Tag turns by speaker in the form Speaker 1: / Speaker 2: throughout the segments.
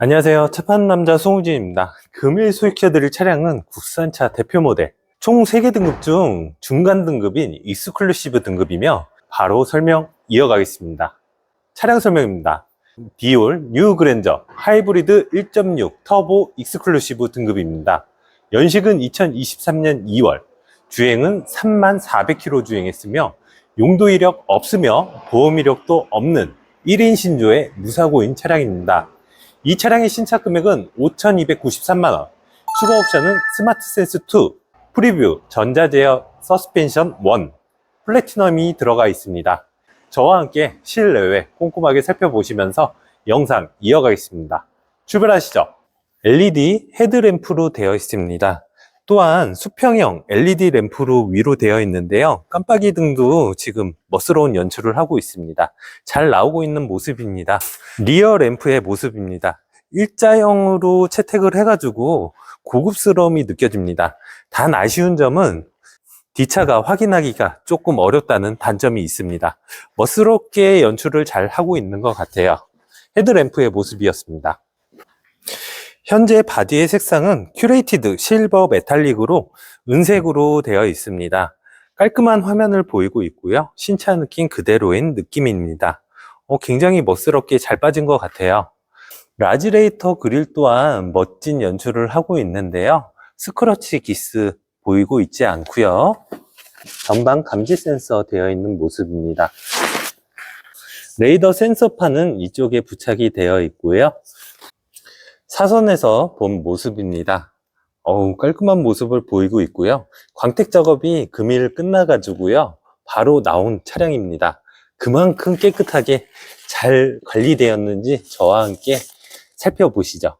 Speaker 1: 안녕하세요. 차판 남자 송우진입니다. 금일 소개해드릴 차량은 국산차 대표 모델. 총 3개 등급 중 중간 등급인 익스클루시브 등급이며 바로 설명 이어가겠습니다. 차량 설명입니다. 디올 뉴 그랜저 하이브리드 1.6 터보 익스클루시브 등급입니다. 연식은 2023년 2월, 주행은 3만 400km 주행했으며 용도 이력 없으며 보험 이력도 없는 1인 신조의 무사고인 차량입니다. 이 차량의 신차 금액은 5,293만원, 추가 옵션은 스마트 센스 2, 프리뷰, 전자제어 서스펜션 1, 플래티넘이 들어가 있습니다. 저와 함께 실내외 꼼꼼하게 살펴보시면서 영상 이어가겠습니다. 출발하시죠. LED 헤드램프로 되어 있습니다. 또한 수평형 LED 램프로 위로 되어 있는데요. 깜빡이 등도 지금 멋스러운 연출을 하고 있습니다. 잘 나오고 있는 모습입니다. 리어 램프의 모습입니다. 일자형으로 채택을 해가지고 고급스러움이 느껴집니다. 단 아쉬운 점은 뒷차가 확인하기가 조금 어렵다는 단점이 있습니다. 멋스럽게 연출을 잘 하고 있는 것 같아요. 헤드램프의 모습이었습니다. 현재 바디의 색상은 큐레이티드 실버 메탈릭으로 은색으로 되어 있습니다. 깔끔한 화면을 보이고 있고요. 신차 느낌 그대로인 느낌입니다. 어, 굉장히 멋스럽게 잘 빠진 것 같아요. 라지레이터 그릴 또한 멋진 연출을 하고 있는데요. 스크러치 기스 보이고 있지 않고요. 전방 감지 센서 되어 있는 모습입니다. 레이더 센서판은 이쪽에 부착이 되어 있고요. 사선에서 본 모습입니다. 어우, 깔끔한 모습을 보이고 있고요. 광택 작업이 금일 끝나가지고요. 바로 나온 차량입니다. 그만큼 깨끗하게 잘 관리되었는지 저와 함께 살펴보시죠.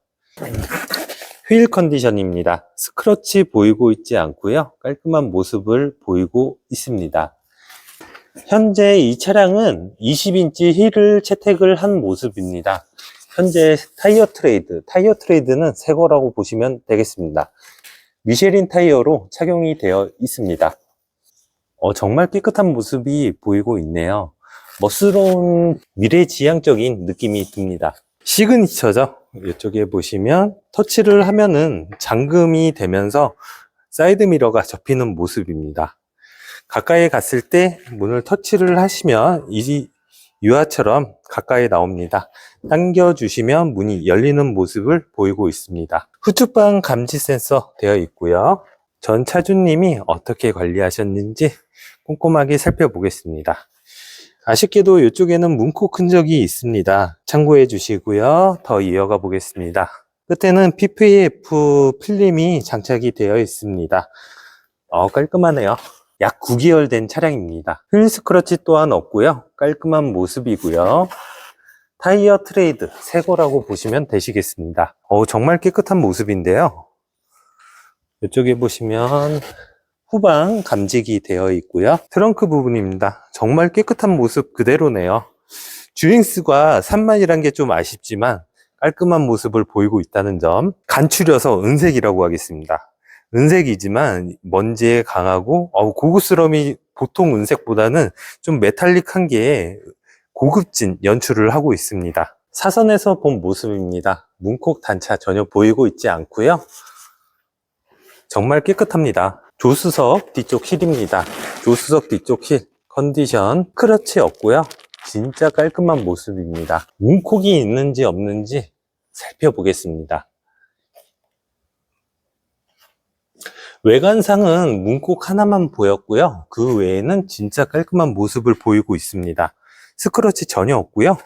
Speaker 1: 휠 컨디션입니다. 스크러치 보이고 있지 않고요. 깔끔한 모습을 보이고 있습니다. 현재 이 차량은 20인치 휠을 채택을 한 모습입니다. 현재 타이어 트레이드, 타이어 트레이드는 새 거라고 보시면 되겠습니다. 미쉐린 타이어로 착용이 되어 있습니다. 어, 정말 깨끗한 모습이 보이고 있네요. 멋스러운 미래지향적인 느낌이 듭니다. 시그니처죠. 이쪽에 보시면 터치를 하면은 잠금이 되면서 사이드 미러가 접히는 모습입니다. 가까이 갔을 때 문을 터치를 하시면 이 유아처럼 가까이 나옵니다. 당겨주시면 문이 열리는 모습을 보이고 있습니다. 후측방 감지 센서 되어 있고요. 전 차주님이 어떻게 관리하셨는지 꼼꼼하게 살펴보겠습니다. 아쉽게도 이쪽에는 문콕 흔적이 있습니다. 참고해 주시고요. 더 이어가 보겠습니다. 끝에는 PPF 필름이 장착이 되어 있습니다. 어, 깔끔하네요. 약 9개월 된 차량입니다. 휠 스크러치 또한 없고요. 깔끔한 모습이고요. 타이어 트레이드 새 거라고 보시면 되시겠습니다. 어, 정말 깨끗한 모습인데요. 이쪽에 보시면 후방 감지기 되어 있고요. 트렁크 부분입니다. 정말 깨끗한 모습 그대로네요. 주행수가 3만이란 게 좀 아쉽지만 깔끔한 모습을 보이고 있다는 점 간추려서 은색이라고 하겠습니다. 은색이지만 먼지에 강하고 고급스러움이 보통 은색보다는 좀 메탈릭한 게 고급진 연출을 하고 있습니다. 사선에서 본 모습입니다. 문콕 단차 전혀 보이고 있지 않고요. 정말 깨끗합니다. 조수석 뒤쪽 힐입니다. 조수석 뒤쪽 힐 컨디션 크러치 없고요. 진짜 깔끔한 모습입니다. 문콕이 있는지 없는지 살펴보겠습니다. 외관상은 문콕 하나만 보였고요. 그 외에는 진짜 깔끔한 모습을 보이고 있습니다. 스크러치 전혀 없고요.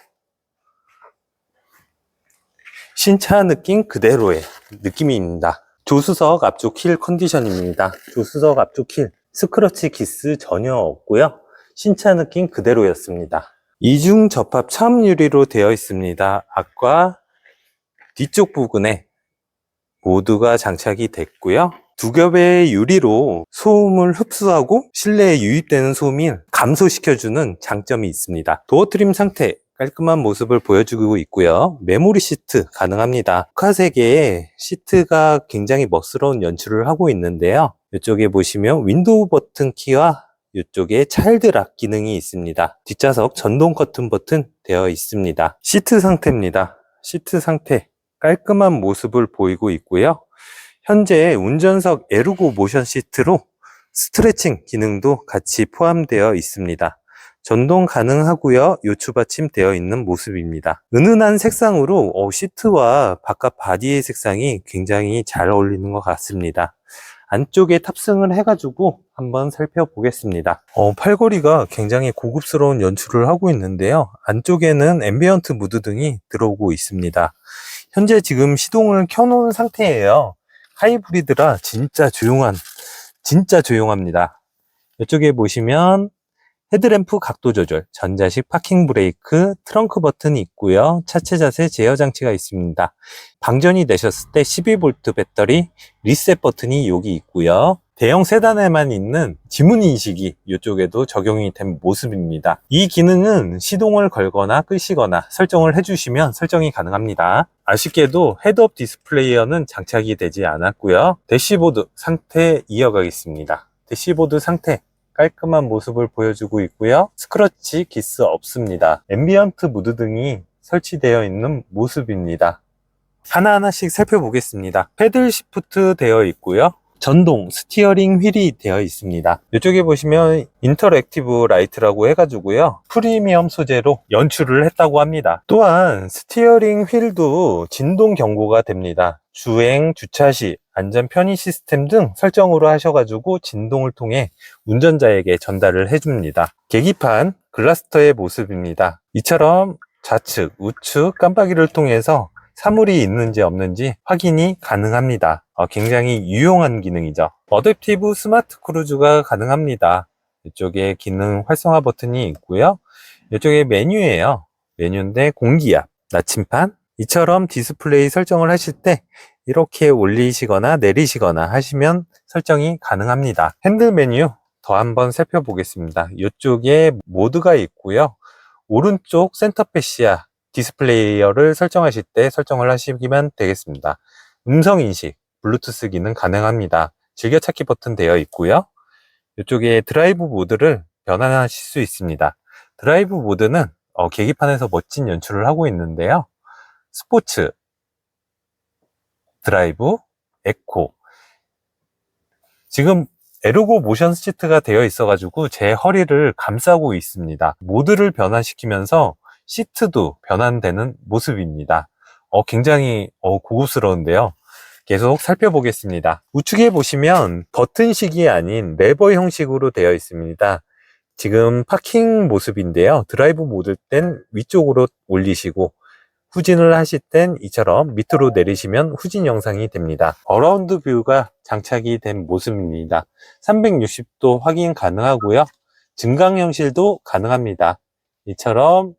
Speaker 1: 신차 느낌 그대로의 느낌입니다. 조수석 앞쪽 힐 컨디션입니다. 조수석 앞쪽 힐 스크러치 기스 전혀 없고요. 신차 느낌 그대로였습니다. 이중 접합 차음 유리로 되어 있습니다. 앞과 뒤쪽 부분에 모두가 장착이 됐고요. 두 겹의 유리로 소음을 흡수하고 실내에 유입되는 소음을 감소시켜주는 장점이 있습니다. 도어 트림 상태 깔끔한 모습을 보여주고 있고요. 메모리 시트 가능합니다. 카색의 시트가 굉장히 멋스러운 연출을 하고 있는데요. 이쪽에 보시면 윈도우 버튼 키와 이쪽에 차일드락 기능이 있습니다. 뒷좌석 전동 커튼 버튼 되어 있습니다. 시트 상태입니다. 시트 상태 깔끔한 모습을 보이고 있고요. 현재 운전석 에르고 모션 시트로 스트레칭 기능도 같이 포함되어 있습니다. 전동 가능하고요. 요추 받침 되어 있는 모습입니다. 은은한 색상으로 어, 시트와 바깥 바디의 색상이 굉장히 잘 어울리는 것 같습니다. 안쪽에 탑승을 해가지고 한번 살펴보겠습니다. 어, 팔걸이가 굉장히 고급스러운 연출을 하고 있는데요. 안쪽에는 앰비언트 무드 등이 들어오고 있습니다. 현재 지금 시동을 켜놓은 상태예요. 하이브리드라 진짜 조용한, 진짜 조용합니다. 이쪽에 보시면 헤드램프 각도 조절, 전자식 파킹 브레이크, 트렁크 버튼이 있고요. 차체 자세 제어 장치가 있습니다. 방전이 되셨을 때 12V 배터리 리셋 버튼이 여기 있고요. 대형 세단에만 있는 지문 인식이 이쪽에도 적용이 된 모습입니다. 이 기능은 시동을 걸거나 끄시거나 설정을 해주시면 설정이 가능합니다. 아쉽게도 헤드업 디스플레이어는 장착이 되지 않았고요. 대시보드 상태 이어가겠습니다. 대시보드 상태 깔끔한 모습을 보여주고 있고요. 스크러치 기스 없습니다. 앰비언트 무드 등이 설치되어 있는 모습입니다. 하나하나씩 살펴보겠습니다. 패들 시프트 되어 있고요. 전동 스티어링 휠이 되어 있습니다. 이쪽에 보시면 인터랙티브 라이트라고 해가지고요. 프리미엄 소재로 연출을 했다고 합니다. 또한 스티어링 휠도 진동 경고가 됩니다. 주행, 주차 시, 안전 편의 시스템 등 설정으로 하셔가지고 진동을 통해 운전자에게 전달을 해줍니다. 계기판 글라스터의 모습입니다. 이처럼 좌측, 우측 깜빡이를 통해서 사물이 있는지 없는지 확인이 가능합니다. 어, 굉장히 유용한 기능이죠. 어댑티브 스마트 크루즈가 가능합니다. 이쪽에 기능 활성화 버튼이 있고요. 이쪽에 메뉴예요. 메뉴인데 공기압, 나침판, 이처럼 디스플레이 설정을 하실 때 이렇게 올리시거나 내리시거나 하시면 설정이 가능합니다. 핸들 메뉴 더 한번 살펴보겠습니다. 이쪽에 모드가 있고요. 오른쪽 센터 패시아 디스플레이어를 설정하실 때 설정을 하시기만 되겠습니다. 음성 인식, 블루투스 기능 가능합니다. 즐겨찾기 버튼 되어 있고요. 이쪽에 드라이브 모드를 변환하실 수 있습니다. 드라이브 모드는 어, 계기판에서 멋진 연출을 하고 있는데요. 스포츠, 드라이브, 에코. 지금 에르고 모션 시트가 되어 있어가지고 제 허리를 감싸고 있습니다. 모드를 변환시키면서 시트도 변환되는 모습입니다. 어, 굉장히 어, 고급스러운데요. 계속 살펴보겠습니다. 우측에 보시면 버튼식이 아닌 레버 형식으로 되어 있습니다. 지금 파킹 모습인데요. 드라이브 모드 땐 위쪽으로 올리시고 후진을 하실 땐 이처럼 밑으로 내리시면 후진 영상이 됩니다. 어라운드 뷰가 장착이 된 모습입니다. 360도 확인 가능하고요. 증강 현실도 가능합니다. 이처럼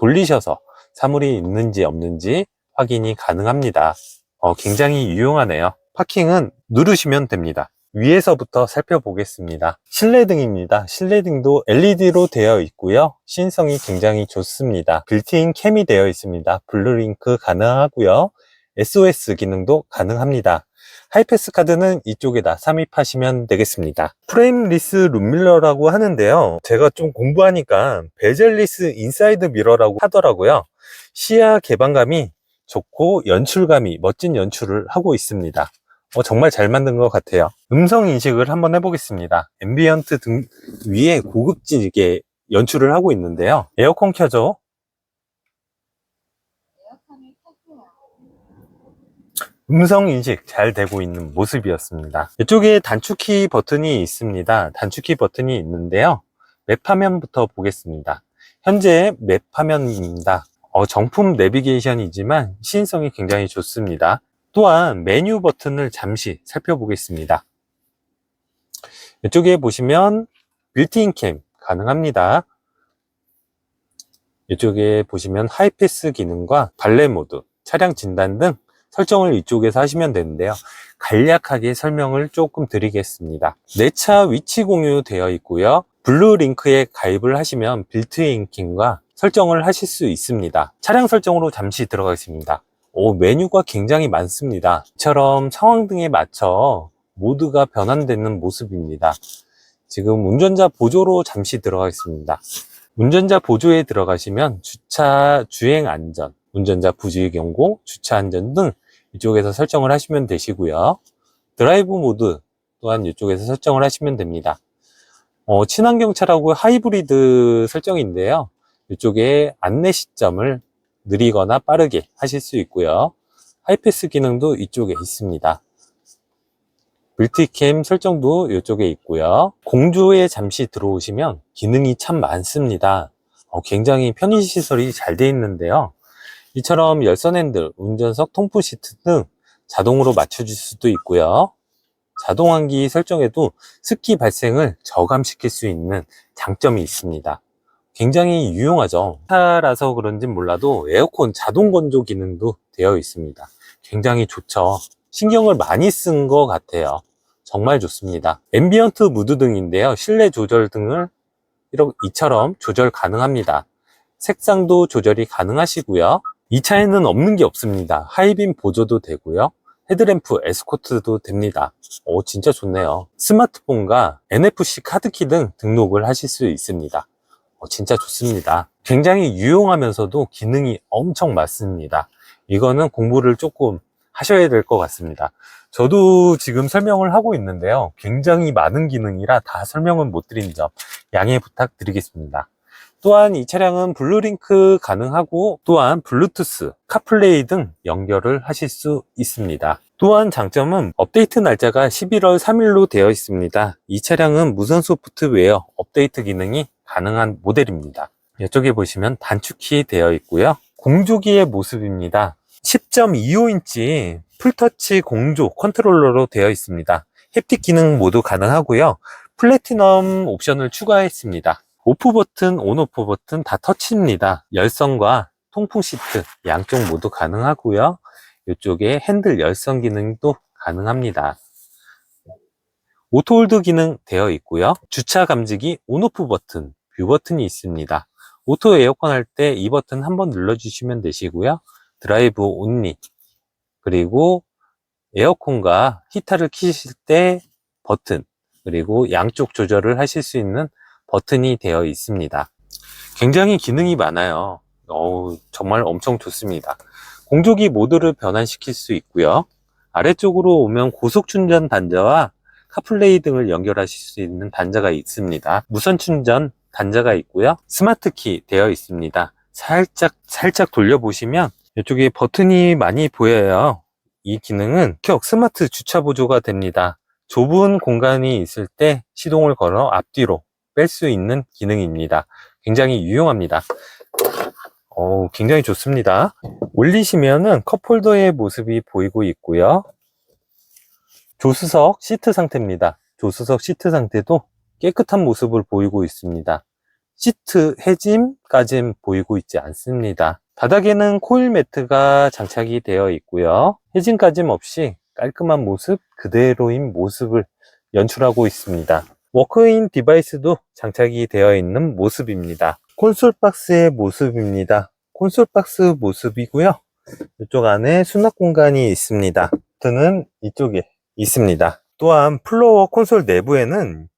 Speaker 1: 돌리셔서 사물이 있는지 없는지 확인이 가능합니다. 어, 굉장히 유용하네요. 파킹은 누르시면 됩니다. 위에서부터 살펴보겠습니다. 실내등입니다. 실내등도 LED로 되어 있고요. 시인성이 굉장히 좋습니다. 빌트인 캠이 되어 있습니다. 블루링크 가능하고요. SOS 기능도 가능합니다. 하이패스 카드는 이쪽에다 삽입하시면 되겠습니다. 프레임리스 룸밀러라고 하는데요. 제가 좀 공부하니까 베젤리스 인사이드 미러라고 하더라고요. 시야 개방감이 좋고 연출감이 멋진 연출을 하고 있습니다. 어, 정말 잘 만든 것 같아요. 음성 인식을 한번 해보겠습니다. 앰비언트 등 위에 고급지게 연출을 하고 있는데요. 에어컨 켜줘.
Speaker 2: 에어컨을 켜세요.
Speaker 1: 음성 인식 잘 되고 있는 모습이었습니다. 이쪽에 단축키 버튼이 있습니다. 단축키 버튼이 있는데요. 맵 화면부터 보겠습니다. 현재 맵 화면입니다. 어, 정품 내비게이션이지만 시인성이 굉장히 좋습니다. 또한 메뉴 버튼을 잠시 살펴보겠습니다. 이쪽에 보시면 빌트인 캠 가능합니다. 이쪽에 보시면 하이패스 기능과 발레 모드, 차량 진단 등 설정을 이쪽에서 하시면 되는데요. 간략하게 설명을 조금 드리겠습니다. 내 차 위치 공유되어 있고요. 블루 링크에 가입을 하시면 빌트인 킹과 설정을 하실 수 있습니다. 차량 설정으로 잠시 들어가겠습니다. 오, 메뉴가 굉장히 많습니다. 이처럼 상황 등에 맞춰 모드가 변환되는 모습입니다. 지금 운전자 보조로 잠시 들어가겠습니다. 운전자 보조에 들어가시면 주차 주행 안전, 운전자 부주의 경고, 주차 안전 등 이쪽에서 설정을 하시면 되시고요. 드라이브 모드 또한 이쪽에서 설정을 하시면 됩니다. 어, 친환경차라고 하이브리드 설정인데요. 이쪽에 안내 시점을 느리거나 빠르게 하실 수 있고요. 하이패스 기능도 이쪽에 있습니다. 물티캠 설정도 이쪽에 있고요. 공주에 잠시 들어오시면 기능이 참 많습니다. 어, 굉장히 편의시설이 잘 되어 있는데요. 이처럼 열선 핸들, 운전석 통풍 시트 등 자동으로 맞춰줄 수도 있고요. 자동 환기 설정에도 습기 발생을 저감시킬 수 있는 장점이 있습니다. 굉장히 유용하죠. 차라서 그런지 몰라도 에어컨 자동 건조 기능도 되어 있습니다. 굉장히 좋죠. 신경을 많이 쓴 것 같아요. 정말 좋습니다. 앰비언트 무드 등인데요. 실내 조절 등을 이처럼 조절 가능합니다. 색상도 조절이 가능하시고요. 이 차에는 없는 게 없습니다. 하이빔 보조도 되고요. 헤드램프 에스코트도 됩니다. 오, 진짜 좋네요. 스마트폰과 NFC 카드키 등 등록을 하실 수 있습니다. 어, 진짜 좋습니다. 굉장히 유용하면서도 기능이 엄청 많습니다. 이거는 공부를 조금 하셔야 될 것 같습니다. 저도 지금 설명을 하고 있는데요. 굉장히 많은 기능이라 다 설명은 못 드린 점 양해 부탁드리겠습니다. 또한 이 차량은 블루링크 가능하고 또한 블루투스, 카플레이 등 연결을 하실 수 있습니다. 또한 장점은 업데이트 날짜가 11월 3일로 되어 있습니다. 이 차량은 무선 소프트웨어 업데이트 기능이 가능한 모델입니다. 이쪽에 보시면 단축키 되어 있고요. 공조기의 모습입니다. 10.25인치 풀터치 공조 컨트롤러로 되어 있습니다. 햅틱 기능 모두 가능하고요. 플래티넘 옵션을 추가했습니다. 오프 버튼, 온오프 버튼 다 터치입니다. 열선과 통풍 시트 양쪽 모두 가능하고요. 이쪽에 핸들 열선 기능도 가능합니다. 오토홀드 기능 되어 있고요. 주차 감지기 온오프 버튼, 뷰 버튼이 있습니다. 오토 에어컨 할 때 이 버튼 한번 눌러주시면 되시고요. 드라이브 온리 그리고 에어컨과 히터를 키실 때 버튼 그리고 양쪽 조절을 하실 수 있는 버튼이 되어 있습니다. 굉장히 기능이 많아요. 어우, 정말 엄청 좋습니다. 공조기 모드를 변환시킬 수 있고요. 아래쪽으로 오면 고속 충전 단자와 카플레이 등을 연결하실 수 있는 단자가 있습니다. 무선 충전 단자가 있고요. 스마트 키 되어 있습니다. 살짝 살짝 돌려보시면 이쪽에 버튼이 많이 보여요. 이 기능은 격 스마트 주차 보조가 됩니다. 좁은 공간이 있을 때 시동을 걸어 앞뒤로 뺄 수 있는 기능입니다. 굉장히 유용합니다. 어, 굉장히 좋습니다. 올리시면은 컵홀더의 모습이 보이고 있고요. 조수석 시트 상태입니다. 조수석 시트 상태도 깨끗한 모습을 보이고 있습니다. 시트 해짐까지는 보이고 있지 않습니다. 바닥에는 코일 매트가 장착이 되어 있고요. 해짐까짐 없이 깔끔한 모습, 그대로인 모습을 연출하고 있습니다. 워크인 디바이스도 장착이 되어 있는 모습입니다. 콘솔 박스의 모습입니다. 콘솔 박스 모습이고요. 이쪽 안에 수납 공간이 있습니다. 버튼은 이쪽에 있습니다. 또한 플로어 콘솔 내부에는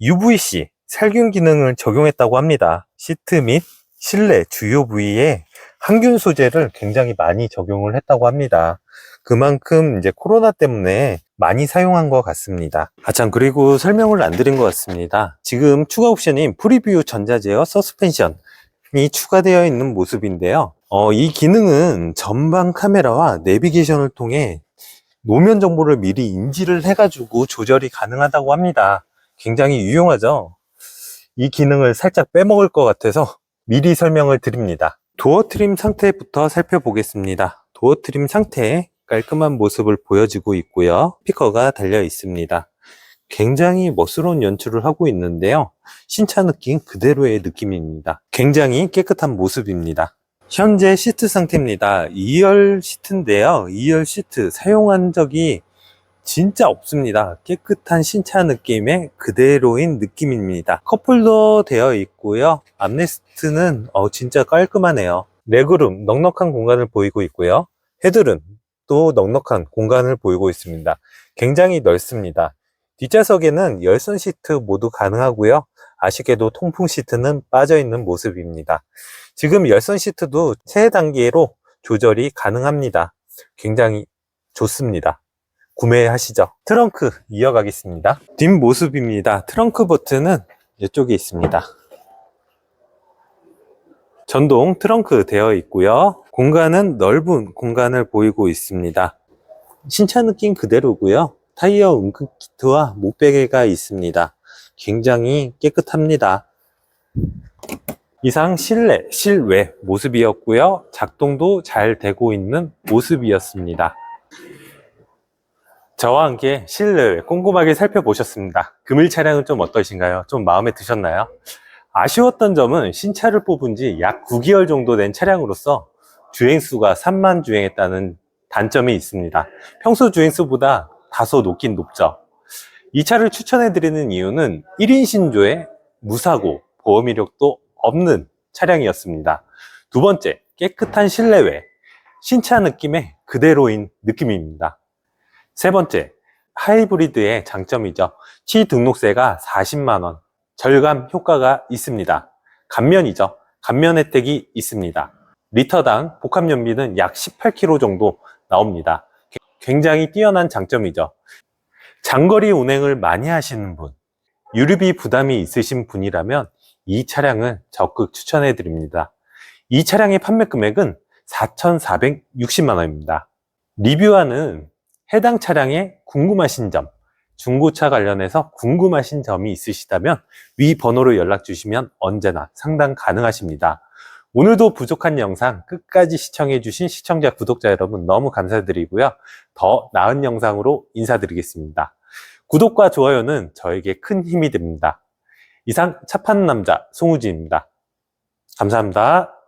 Speaker 1: UVC 살균 기능을 적용했다고 합니다. 시트 및 실내 주요 부위에 항균 소재를 굉장히 많이 적용을 했다고 합니다. 그만큼 이제 코로나 때문에 많이 사용한 것 같습니다. 아, 참, 그리고 설명을 안 드린 것 같습니다. 지금 추가 옵션인 프리뷰 전자제어 서스펜션 이 추가되어 있는 모습인데요. 어, 이 기능은 전방 카메라와 내비게이션을 통해 노면 정보를 미리 인지를 해가지고 조절이 가능하다고 합니다. 굉장히 유용하죠? 이 기능을 살짝 빼먹을 것 같아서 미리 설명을 드립니다. 도어 트림 상태부터 살펴보겠습니다. 도어 트림 상태 깔끔한 모습을 보여주고 있고요. 스피커가 달려 있습니다. 굉장히 멋스러운 연출을 하고 있는데요. 신차 느낌 그대로의 느낌입니다. 굉장히 깨끗한 모습입니다. 현재 시트 상태입니다. 2열 시트인데요. 2열 시트 사용한 적이 진짜 없습니다. 깨끗한 신차 느낌의 그대로인 느낌입니다. 컵홀더 되어 있고요. 암레스트는 어, 진짜 깔끔하네요. 레그룸 넉넉한 공간을 보이고 있고요. 헤드룸 또 넉넉한 공간을 보이고 있습니다. 굉장히 넓습니다. 뒷좌석에는 열선 시트 모두 가능하고요. 아쉽게도 통풍 시트는 빠져 있는 모습입니다. 지금 열선 시트도 세 단계로 조절이 가능합니다. 굉장히 좋습니다. 구매하시죠. 트렁크 이어가겠습니다. 뒷모습입니다. 트렁크 버튼은 이쪽에 있습니다. 전동 트렁크 되어 있고요. 공간은 넓은 공간을 보이고 있습니다. 신차 느낌 그대로고요. 타이어 응급 키트와 목베개가 있습니다. 굉장히 깨끗합니다. 이상 실내, 실외 모습이었고요. 작동도 잘 되고 있는 모습이었습니다. 저와 함께 실내외 꼼꼼하게 살펴보셨습니다. 금일 차량은 좀 어떠신가요? 좀 마음에 드셨나요? 아쉬웠던 점은 신차를 뽑은 지 약 9개월 정도 된 차량으로서 주행수가 3만 주행했다는 단점이 있습니다. 평소 주행수보다 다소 높긴 높죠. 이 차를 추천해드리는 이유는 1인 신조에 무사고, 보험 이력도 없는 차량이었습니다. 두 번째, 깨끗한 실내외, 신차 느낌의 그대로인 느낌입니다. 세 번째, 하이브리드의 장점이죠. 치 등록세가 40만원, 절감 효과가 있습니다. 감면이죠. 감면 혜택이 있습니다. 리터당 복합 연비는 약 18km 정도 나옵니다. 굉장히 뛰어난 장점이죠. 장거리 운행을 많이 하시는 분, 유류비 부담이 있으신 분이라면 이 차량을 적극 추천해 드립니다. 이 차량의 판매 금액은 4,460만 원입니다. 리뷰하는 해당 차량에 궁금하신 점, 중고차 관련해서 궁금하신 점이 있으시다면 위 번호로 연락 주시면 언제나 상담 가능하십니다. 오늘도 부족한 영상 끝까지 시청해 주신 시청자, 구독자 여러분 너무 감사드리고요. 더 나은 영상으로 인사드리겠습니다. 구독과 좋아요는 저에게 큰 힘이 됩니다. 이상 차 파는 남자 송우진입니다. 감사합니다.